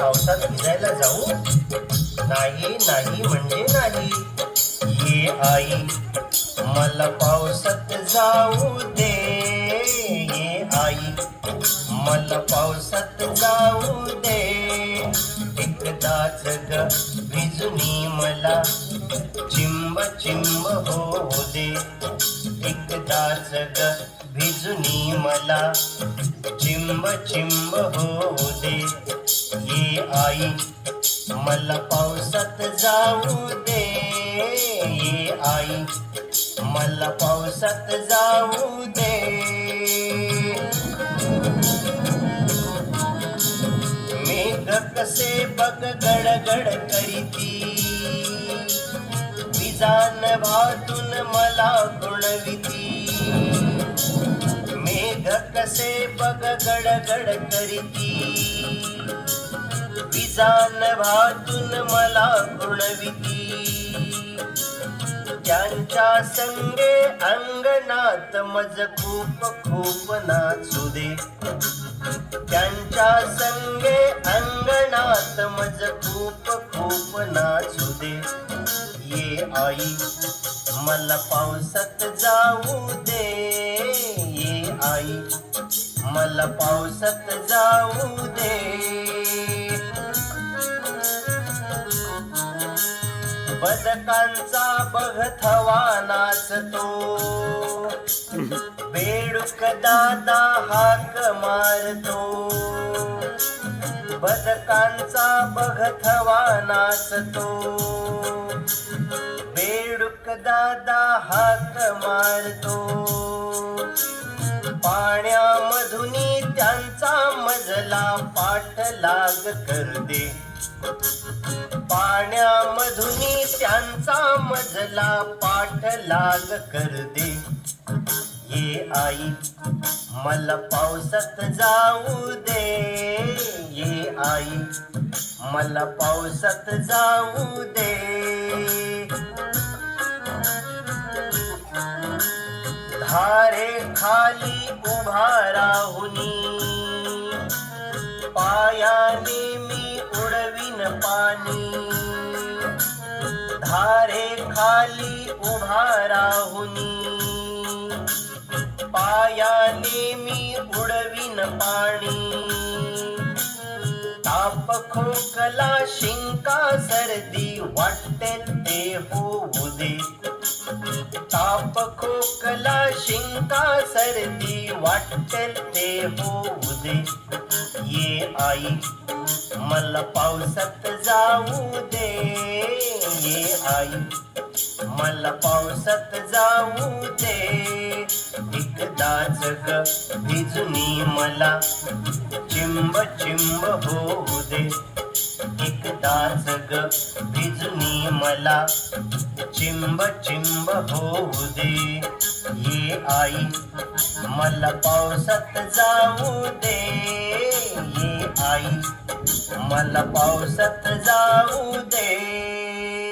पावसात भिजायला जाऊ? नाही नाही म्हणजे नाही. ये आई मला पावसात जाऊ दे. ये आई मला पावसात जाऊ दे. एकदाच ग भिजुनी मला चिंब चिंब होऊ दे. एकदाच ग भिजुनी मला चिंब चिंब हो दे ये आई मला पावसात जाऊ दे. ये आई मला पावसात जाऊ दे. मेघ कसे बघ गडगड करीती. विजान भातून मला गुणविती. कसे बघ गडगड करीती. विजान भातून मला गुणविती त्यांच्या संगे अंगणात मज खूप खूप नाचू दे. त्यांच्या संगे अंगणात मज खूप खूप नाचू दे. ये आई मला पावसात जाऊ दे. ये आई मला पावसात जाऊ दे. बदकांचा बघथवा नाचतो बेडूक दादा हाक मारतो. बदकांचा बघथवा नाचतो बेडूक दादा हाक मारतो. पाण्यामधून त्यांचा मजला पाठ लाग कर दे. त्यांचा मजला पाठ लाग कर दे. ये आई मला पावसात जाऊ दे. ये आई मला पावसात जाऊ दे. धारे खाली उभा राहुनी पायाने मी उडवीन पाणी. धारे खाली उभा राहुनी पायाने मी उडवीन पाणी. ताप खोकला शिंका सर्दी वाटते ते होऊ दे. ताप खोकला शिंका सर्दी वाटेल ते होऊ दे ये आई मला पावसात जाऊ दे. ये आई मला पावसात जाऊ दे. एकदा जग भिजुनी मला चिंब चिंब होऊ दे एकदा जग भिजुनी मला चिंब चिंब होऊ दे. ये आई मला पावसात जाऊ दे. ये आई मला पावसात जाऊ दे.